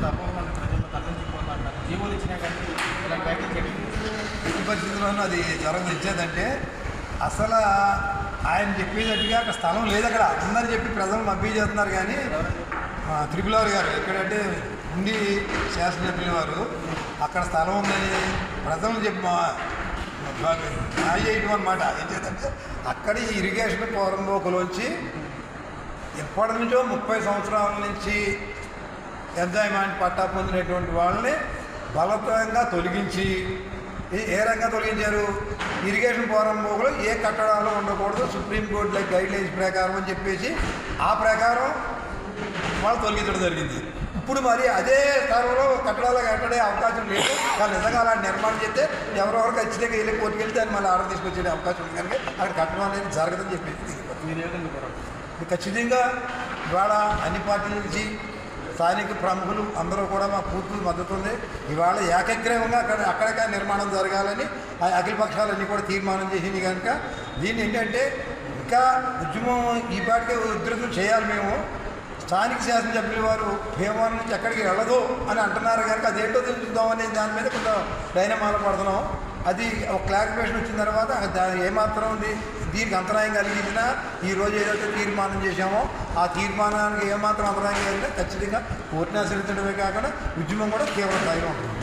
కొంత అపోహలను ప్రజల్లో తగ్గించుకోవాలంటారు జీవోలు ఇచ్చినా కానీ ఇలాంటి ఎట్టి పరిస్థితుల్లోనూ అది జ్వరం ఇచ్చేదంటే అసలు ఆయన చెప్పేటట్టుగా అక్కడ స్థలం లేదు అక్కడ. అందరు చెప్పి ప్రజలు పంపించేస్తున్నారు కానీ త్రిపుల్ ఆర్ గారు ఎక్కడంటే ఉండి శాసనసభ్యుల వారు అక్కడ స్థలం ఉందని ప్రజలు చెప్పి మా చేయడం అనమాట ఏం చేద్దంటే అక్కడ ఈ ఇరిగేషన్ పోరంబోకులోంచి ఎప్పటి నుంచో ముప్పై సంవత్సరాల నుంచి ఎంజాయ్మెంట్ పట్టా పొందినటువంటి వాళ్ళని బలవంతంగా తొలగించి ఏ రకంగా తొలగించారు? ఇరిగేషన్ పోరంబోకులో ఏ కట్టడాలు ఉండకూడదు సుప్రీంకోర్టు గైడ్ లైన్స్ ప్రకారం అని చెప్పేసి ఆ ప్రకారం వాళ్ళు తొలగించడం జరిగింది. ఇప్పుడు మరి అదే స్థలంలో కట్టడాలు కట్టడే అవకాశం లేదు. వాళ్ళు నిజంగా అలాంటి నిర్మాణం చేస్తే ఎవరెవరు ఖచ్చితంగా వెళ్ళి కోర్టుకు వెళ్తే దాన్ని మళ్ళీ ఆర్డర్ తీసుకొచ్చే అవకాశం ఉంది. కనుక అక్కడ కట్టడం అనేది జరగదని చెప్పేసి ఖచ్చితంగా ఇవాళ అన్ని పార్టీల నుంచి స్థానిక ప్రముఖులు అందరూ కూడా మా పూర్తి మద్దతు ఉంది ఇవాళ ఏకగ్రీవంగా అక్కడ అక్కడికే నిర్మాణం జరగాలని ఆ అఖిల పక్షాలన్నీ కూడా తీర్మానం చేసింది కనుక దీన్ని ఏంటంటే ఇంకా ఉద్యమం ఈ పాటికే ఉధృతం చేయాలి మేము. స్థానిక శాసనసభ్యుల వారు భీమవరం నుంచి ఎక్కడికి వెళ్ళదు అని అంటున్నారు కనుక అదేంటో తెలుసుకుందాం అనే దాని మీద కొంత డైనమాలు పడుతున్నాం. అది ఒక క్లారిఫికేషన్ వచ్చిన తర్వాత దాని ఏమాత్రం ఉంది? దీనికి అంతరాయం కలిగించినా ఈరోజు రోజు ఏదైతే తీర్మానం చేశామో ఆ తీర్మానానికి ఏమాత్రం అంతరాయం కలిగినా ఖచ్చితంగా కోర్టుని ఆశ్రయించడమే కాకుండా ఉద్యమం కూడా తీవ్ర స్థాయిలో ఉంటుంది.